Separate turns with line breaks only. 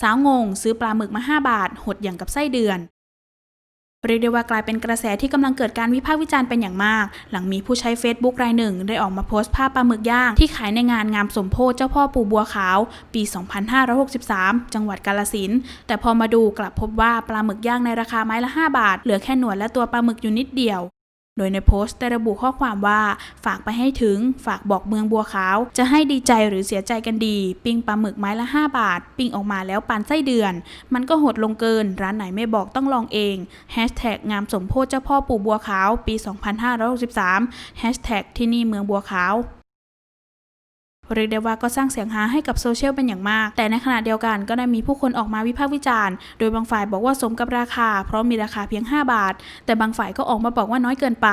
สาวงง ซื้อปลาหมึกมา 5 บาท หดอย่างกับไส้เดือน เรียกได้ว่ากลายเป็นกระแสที่กำลังเกิดการวิพากษ์วิจารณ์เป็นอย่างมาก หลังมีผู้ใช้ Facebook รายหนึ่ง ได้ออกมาโพสต์ภาพปลาหมึกย่างที่ขายในงานงามสมโพธิเจ้าพ่อปู่บัวขาว ปี 2563 จังหวัดกาลสินแต่พอมาดูกลับพบว่าปลาหมึกย่างในราคาไม้ละ 5 บาท เหลือแค่หนวดและตัวปลาหมึกอยู่นิดเดียว โดยในโพสต์ได้ระบุข้อความว่า ฝากไปให้ถึง ฝากบอกเมืองบัวขาว จะให้ดีใจหรือเสียใจกันดี ปิ้งปลาหมึกไม้ละ 5 บาท ปิ้งออกมาแล้วปานไส้เดือน มันก็หดลงเกิน ร้านไหนไม่บอกต้องลองเองแฮชแท็กงามสมโพธิเจ้าพ่อปู่บัวขาว ปี 2563แฮชแท็กที่นี่เมืองบัวขาว เรียกได้ว่าก็สร้างเสียงฮาให้กับโซเชียลเป็นอย่างมาก แต่ในขณะเดียวกันก็ได้มีผู้คนออกมาวิพากษ์วิจารณ์ โดยบางฝ่ายบอกว่าสมกับราคา เพราะมีราคาเพียง 5 บาท แต่บางฝ่ายก็ออกมาบอกว่าน้อยเกินไป